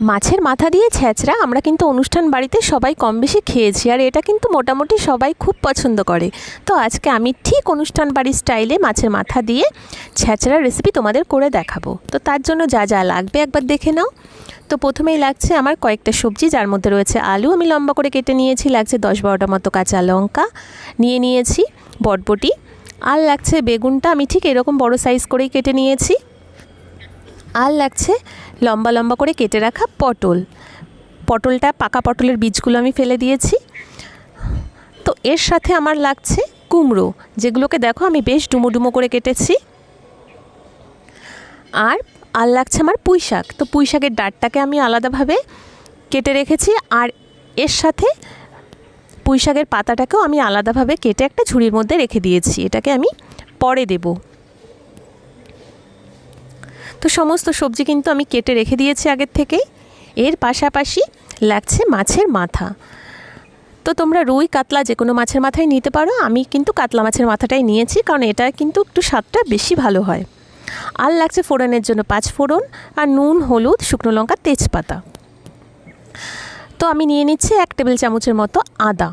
মাছের মাথা দিয়ে ছ্যাঁচড়া আমরা কিন্তু অনুষ্ঠান বাড়িতে সবাই কম বেশি খেয়েছি আর এটা কিন্তু মোটামুটি সবাই খুব পছন্দ করে। তো আজকে আমি ঠিক অনুষ্ঠান বাড়ির স্টাইলে মাছের মাথা দিয়ে ছ্যাঁচড়ার রেসিপি তোমাদের করে দেখাবো। তো তার জন্য যা যা লাগবে একবার দেখে নাও। তো প্রথমেই লাগছে আমার কয়েকটা সবজি, যার মধ্যে রয়েছে আলু, আমি লম্বা করে কেটে নিয়েছি, লাগছে দশ বারোটা মতো কাঁচা লঙ্কা, নিয়ে নিয়েছি বটবটি, আর লাগছে বেগুনটা, আমি ঠিক এরকম বড় সাইজ করেই কেটে নিয়েছি। আর লাগছে লম্বা লম্বা করে কেটে রাখা পটল। পটলটা পাকা পটলের বীজগুলো আমি ফেলে দিয়েছি। তো এর সাথে আমার লাগছে কুমড়ো, যেগুলোকে দেখো আমি বেশ ডুমো ডুমো করে কেটেছি। আর আর লাগছে আমার পুঁই শাক। তো পুঁই শাকের ডাঁটটাকে আমি আলাদাভাবে কেটে রেখেছি। আর এর সাথে পুঁই শাকের পাতাটাকেও আমি আলাদাভাবে কেটে একটা ঝুড়ির মধ্যে রেখে দিয়েছি। এটাকে আমি পরে দেবো। তো সমস্ত সবজি কিন্তু আমি কেটে রেখে দিয়েছি আগের থেকেই। এর পাশাপাশি লাগছে মাছের মাথা। তো তোমরা রুই, কাতলা যে কোনো মাছের মাথায় নিতে পারো। আমি কিন্তু কাতলা মাছের মাথাটাই নিয়েছি কারণ এটা কিন্তু একটু স্বাদটা বেশি ভালো হয়। আর লাগছে ফোড়নের জন্য পাঁচ ফোড়ন আর নুন, হলুদ, শুকনো লঙ্কা, তেজপাতা। তো আমি নিয়ে নিচ্ছি এক টেবিল চামচের মতো আদা।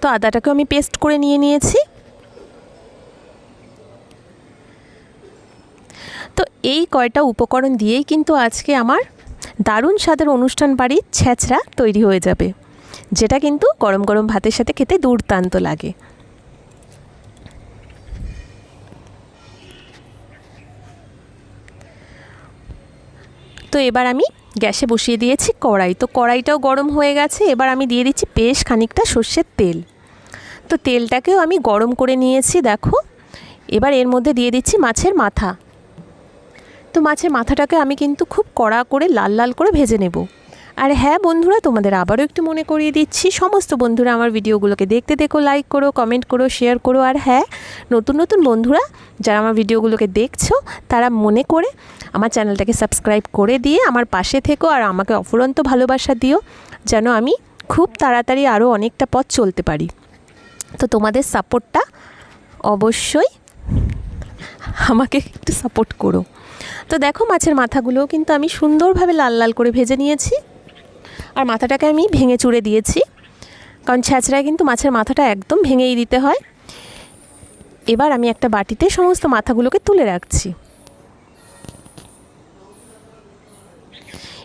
তো আদাটাকেও আমি পেস্ট করে নিয়ে নিয়েছি। তো এই কয়টা উপকরণ দিয়েই কিন্তু আজকে আমার দারুণ স্বাদের অনুষ্ঠান বাড়ির ছ্যাঁচড়া তৈরি হয়ে যাবে, যেটা কিন্তু গরম গরম ভাতের সাথে খেতে দুর্দান্ত লাগে। তো এবার আমি গ্যাসে বসিয়ে দিয়েছি কড়াই। তো কড়াইটাও গরম হয়ে গেছে, এবার আমি দিয়ে দিচ্ছি বেশ খানিকটা সর্ষের তেল। তো তেলটাকেও আমি গরম করে নিয়েছি, দেখো। এবার এর মধ্যে দিয়ে দিচ্ছি মাছের মাথা। তো মাছের মাথাটাকে আমি কিন্তু খুব কড়া করে লাল লাল করে ভেজে নেব। আর হ্যাঁ বন্ধুরা, তোমাদের আবারও একটু মনে করিয়ে দিচ্ছি, সমস্ত বন্ধুরা আমার ভিডিওগুলোকে দেখতে দেখো লাইক করো কমেন্ট করো শেয়ার করো, আর হ্যাঁ নতুন নতুন বন্ধুরা যারা আমার ভিডিওগুলোকে দেখছ, তারা মনে করে আমার চ্যানেলটাকে সাবস্ক্রাইব করে দিয়ে আমার পাশে থেকো আর আমাকে অফুরন্ত ভালোবাসা দিও, যেন আমি খুব তাড়াতাড়ি আরও অনেকটা পথ চলতে পারি। তো তোমাদের সাপোর্টটা অবশ্যই আমাকে একটু সাপোর্ট করো। তো দেখো মাছের মাথাগুলোও কিন্তু আমি সুন্দরভাবে লাল লাল করে ভেজে নিয়েছি। আর মাথাটাকে আমি ভেঙে চুড়ে দিয়েছি। কারণ ছ্যাঁচড়ায় কিন্তু মাছের মাথাটা একদম ভেঙেই দিতে হয়। এবার আমি একটা বাটিতে সমস্ত মাথাগুলোকে তুলে রাখছি।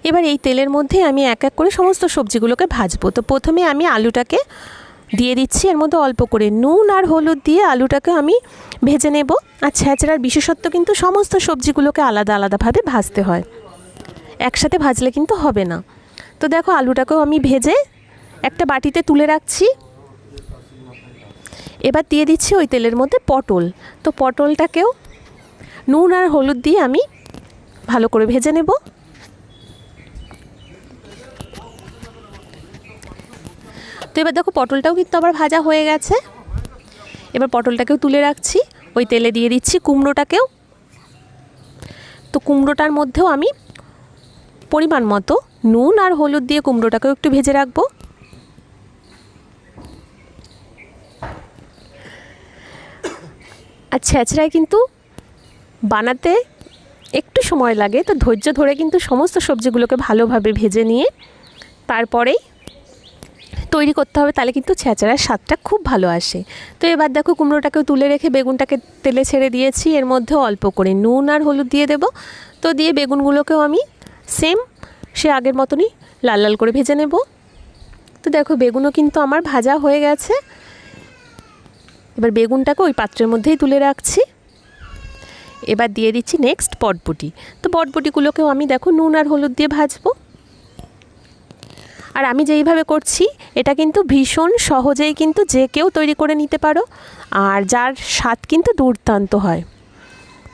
এবার এই তেলের মধ্যে আমি এক এক করে সমস্ত সবজিগুলোকে ভাজবো। তো প্রথমে আমি আলুটাকে দিয়ে দিচ্ছি। এর মধ্যে অল্প করে নুন আর হলুদ দিয়ে আলুটাকে আমি ভেজে নেব। আর ছ্যাঁচড়ার বিশেষত্ব কিন্তু সমস্ত সবজিগুলোকে আলাদা আলাদাভাবে ভাজতে হয়। একসাথে ভাজলে কিন্তু হবে না। তো দেখো, আলুটাকেও আমি ভেজে একটা বাটিতে তুলে রাখছি। এবার দিয়ে দিচ্ছি ওই তেলের মধ্যে পটল। তো পটলটাকেও নুন আর হলুদ দিয়ে আমি ভালো করে ভেজে নেব। তো এবার দেখো পটলটাও কিন্তু আবার ভাজা হয়ে গেছে। এবার পটলটাকেও তুলে রাখছি। ওই তেলে দিয়ে দিচ্ছি কুমড়োটাকেও। তো কুমড়োটার মধ্যেও আমি পরিমাণ মতো নুন আর হলুদ দিয়ে কুমড়োটাকেও একটু ভেজে রাখব। আর ছেঁচড়ায় কিন্তু বানাতে একটু সময় লাগে। তো ধৈর্য ধরে কিন্তু সমস্ত সবজিগুলোকে ভালোভাবে ভেজে নিয়ে তারপরেই তৈরি করতে হবে, তাহলে কিন্তু ছেঁচড়ার স্বাদটা খুব ভালো আসে। তো এবার দেখো কুমড়োটাকেও তুলে রেখে বেগুনটাকে তেলে ছেড়ে দিয়েছি, এর মধ্যে অল্প করে নুন আর হলুদ দিয়ে দেব। তো দিয়ে বেগুনগুলোকেও আমি সেম সে আগের মতনই লাল লাল করে ভেজে নেব। তো দেখো বেগুনও কিন্তু আমার ভাজা হয়ে গেছে। এবার বেগুনটাকে ওই পাত্রের মধ্যেই তুলে রাখছি। এবার দিয়ে দিচ্ছি নেক্সট পটবটি তো পটবটিগুলোকেও আমি দেখো নুন আর হলুদ দিয়ে ভাজবো। আর আমি যেইভাবে করছি, এটা কিন্তু ভীষণ সহজেই কিন্তু যে কেউ তৈরি করে নিতে পারো। আর যার স্বাদ কিন্তু দুর্দান্ত হয়।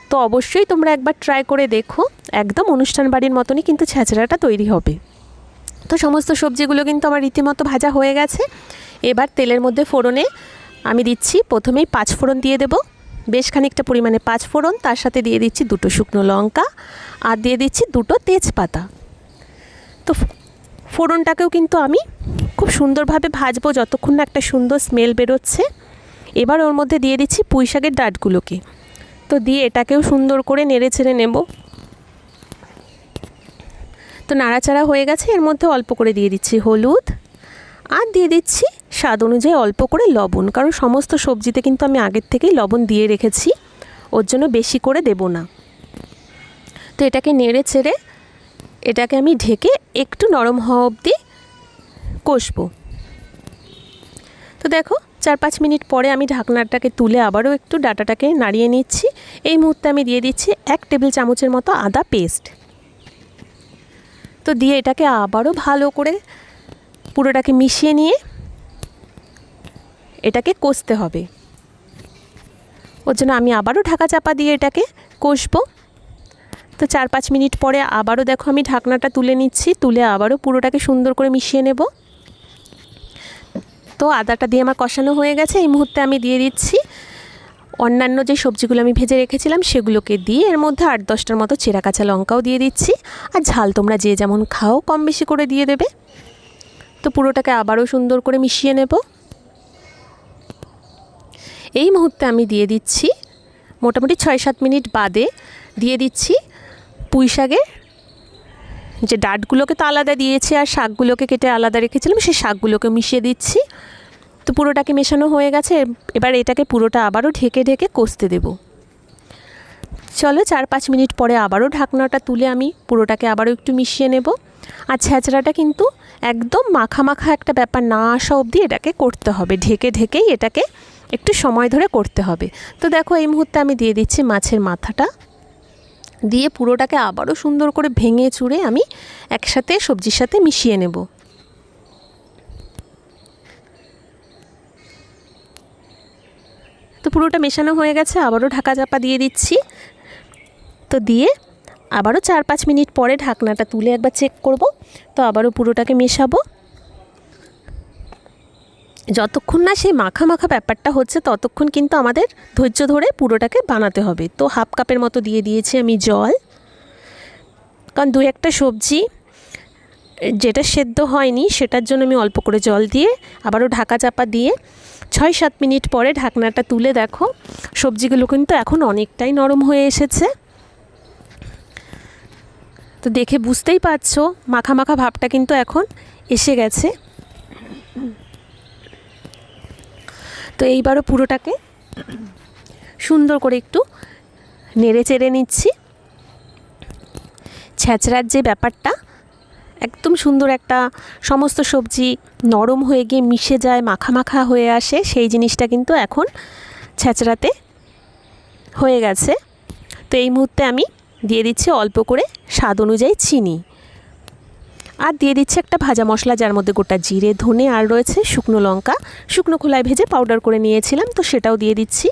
তো অবশ্যই তোমরা একবার ট্রাই করে দেখো। একদম অনুষ্ঠান বাড়ির মতনই কিন্তু ছেঁচড়াটা তৈরি হবে। তো সমস্ত সবজিগুলো কিন্তু আমার রীতিমতো ভাজা হয়ে গেছে। এবার তেলের মধ্যে ফোড়নে আমি দিচ্ছি প্রথমেই পাঁচ ফোড়ন দিয়ে দেব। বেশ খানিকটা পরিমাণে পাঁচ ফোড়ন, তার সাথে দিয়ে দিচ্ছি দুটো শুকনো লঙ্কা। আর দিয়ে দিচ্ছি দুটো তেজপাতা। তো ফোড়নটাকেও কিন্তু আমি খুব সুন্দরভাবে ভাজবো যতক্ষণ না একটা সুন্দর স্মেল বেরোচ্ছে। এবার ওর মধ্যে দিয়ে দিচ্ছি পুঁই শাকের ডাঁটগুলোকে। তো দিয়ে এটাকেও সুন্দর করে নেড়ে ছেড়ে নেব। তো নাড়াচাড়া হয়ে গেছে, এর মধ্যে অল্প করে দিয়ে দিচ্ছি হলুদ আর দিয়ে দিচ্ছি স্বাদ অনুযায়ী অল্প করে লবণ। কারণ সমস্ত সবজিতে কিন্তু আমি আগের থেকেই লবণ দিয়ে রেখেছি, ওর জন্য বেশি করে দেব না। তো এটাকে নেড়ে চেড়ে এটাকে আমি ঢেকে একটু নরম হওয়া অবধি কষবো। তো দেখো, চার পাঁচ মিনিট পরে আমি ঢাকনাটাকে তুলে আবারও একটু ডাটাটাকে নাড়িয়ে নিচ্ছি। এই মুহূর্তে আমি দিয়ে দিচ্ছি এক টেবিল চামচের মতো আদা পেস্ট। তো দিয়ে এটাকে আবারও ভালো করে পুরোটাকে মিশিয়ে নিয়ে এটাকে কষতে হবে। ওর জন্য আমি আবারও ঢাকা চাপা দিয়ে এটাকে কষবো। তো চার পাঁচ মিনিট পরে আবারও দেখো আমি ঢাকনাটা তুলে নিচ্ছি, তুলে আবারও পুরোটাকে সুন্দর করে মিশিয়ে নেব। তো আদাটা দিয়ে আমার কষানো হয়ে গেছে, এই মুহূর্তে আমি দিয়ে দিচ্ছি। অন্যান্য যে সবজিগুলো আমি ভেজে রেখেছিলাম সেগুলোকে দিয়ে এর মধ্যে আট দশটার মতো চেরা কাঁচা লঙ্কাও দিয়ে দিচ্ছি। আর ঝাল তোমরা যে যেমন খাও কম বেশি করে দিয়ে দেবে। তো পুরোটাকে আবারও সুন্দর করে মিশিয়ে নেব। এই মুহূর্তে আমি দিয়ে দিচ্ছি মোটামুটি ছয় সাত মিনিট বাদে দিয়ে দিচ্ছি পুঁই শাকের যে ডাটগুলোকে তো আলাদা দিয়েছি আর শাকগুলোকে কেটে আলাদা রেখেছিলাম, সেই শাকগুলোকে মিশিয়ে দিচ্ছি। তো পুরোটাকে মেশানো হয়ে গেছে, এবার এটাকে পুরোটা আবারও ঢেকে ঢেকে কষতে দেব। চলো চার পাঁচ মিনিট পরে আবারও ঢাকনাটা তুলে আমি পুরোটাকে আবারও একটু মিশিয়ে নেব। আর ছেঁচড়াটা কিন্তু একদম মাখা মাখা একটা ব্যাপার না আসা অবধি এটাকে করতে হবে, ঢেকে ঢেকেই এটাকে একটু সময় ধরে করতে হবে। তো দেখো এই মুহূর্তে আমি দিয়ে দিচ্ছি মাছের মাথাটা। দিয়ে পুরোটাকে আবারও সুন্দর করে ভেঙে চুড়ে আমি একসাথে সবজির সাথে মিশিয়ে নেব। তো পুরোটা মেশানো হয়ে গেছে, আবারও ঢাকা চাপা দিয়ে দিচ্ছি। তো দিয়ে আবারও চার পাঁচ মিনিট পরে ঢাকনাটা তুলে একবার চেক করব। তো আবারও পুরোটাকে মেশাবো। যতক্ষণ না সেই মাখা মাখা ব্যাপারটা হচ্ছে, ততক্ষণ কিন্তু আমাদের ধৈর্য ধরে পুরোটাকে বানাতে হবে। তো হাফ কাপের মতো দিয়ে দিয়েছি আমি জল। কারণ দু একটা সবজি, যেটা সেদ্ধ হয়নি, সেটার জন্য আমি অল্প করে জল দিয়ে আবারও ঢাকা চাপা দিয়ে ছয় সাত মিনিট পরে ঢাকনাটা তুলে দেখো, সবজিগুলো কিন্তু এখন অনেকটাই নরম হয়ে এসেছে। তো দেখে বুঝতেই পারছ মাখা মাখা ভাবটা কিন্তু এখন এসে গেছে। তো এইবারও পুরোটাকে সুন্দর করে একটু নেড়ে চেড়ে নিচ্ছি। ছ্যাঁচড়ার যে ব্যাপারটা, একদম সুন্দর একটা সমস্ত সবজি নরম হয়ে গিয়ে মিশে যায়, মাখা মাখা হয়ে আসে, সেই জিনিসটা কিন্তু এখন ছ্যাঁচড়াতে হয়ে গেছে। তো এই মুহূর্তে আমি দিয়ে দিচ্ছি অল্প করে স্বাদ অনুযায়ী চিনি। আর দিয়ে দিচ্ছি একটা ভাজা মশলা, যার মধ্যে গোটা জিরে, ধনে, আর রয়েছে শুকনো লঙ্কা। শুকনো খোলায় ভেজে পাউডার করে নিয়েছিলাম, তো সেটাও দিয়ে দিচ্ছি।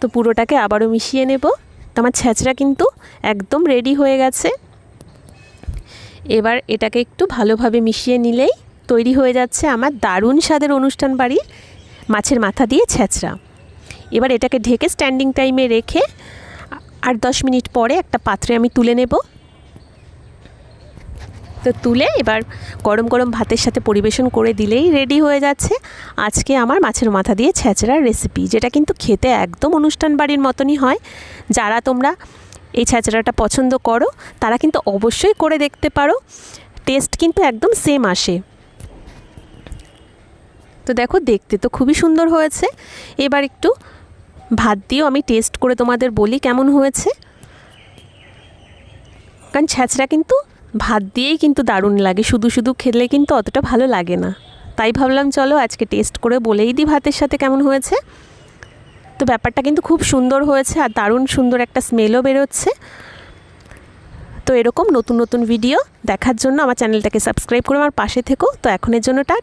তো পুরোটাকে আবারও মিশিয়ে নেব। তো আমার ছ্যাঁচড়া কিন্তু একদম রেডি হয়ে গেছে। এবার এটাকে একটু ভালোভাবে মিশিয়ে নিলেই তৈরি হয়ে যাচ্ছে আমার দারুণ স্বাদের অনুষ্ঠান বাড়ির মাছের মাথা দিয়ে ছ্যাঁচড়া এবার এটাকে ঢেকে স্ট্যান্ডিং টাইমে রেখে আর দশ মিনিট পরে একটা পাত্রে আমি তুলে নেব। তো তুলে এবার গরম গরম ভাতের সাথে পরিবেশন করে দিলেই রেডি হয়ে যাচ্ছে। আজকে আমার মাছের মাথা দিয়ে ছ্যাঁচড়ার রেসিপি যেটা কিন্তু খেতে একদম অনুষ্ঠান বাড়ির মতনই হয়। যারা তোমরা এই ছ্যাঁচড়াটা পছন্দ করো, তারা কিন্তু অবশ্যই করে দেখতে পারো। টেস্ট কিন্তু একদম সেম আসে। তো দেখো, দেখতে তো খুবই সুন্দর হয়েছে। এবার একটু ভাত দিয়েও আমি টেস্ট করে তোমাদের বলি কেমন হয়েছে। কারণ ছ্যাঁচড়া কিন্তু ভাত দিয়েই কিন্তু দারুণ লাগে, শুধু শুধু খেলে কিন্তু অতটা ভালো লাগে না। তাই ভাবলাম চলো আজকে টেস্ট করে বলেই দিই ভাতের সাথে কেমন হয়েছে। তো ব্যাপারটা কিন্তু খুব সুন্দর হয়েছে আর দারুণ সুন্দর একটা স্মেলও বেরোচ্ছে। তো এরকম নতুন নতুন ভিডিও দেখার জন্য আমার চ্যানেলটাকে সাবস্ক্রাইব করে, আমার পাশে থেকো। তো এখনের জন্য টা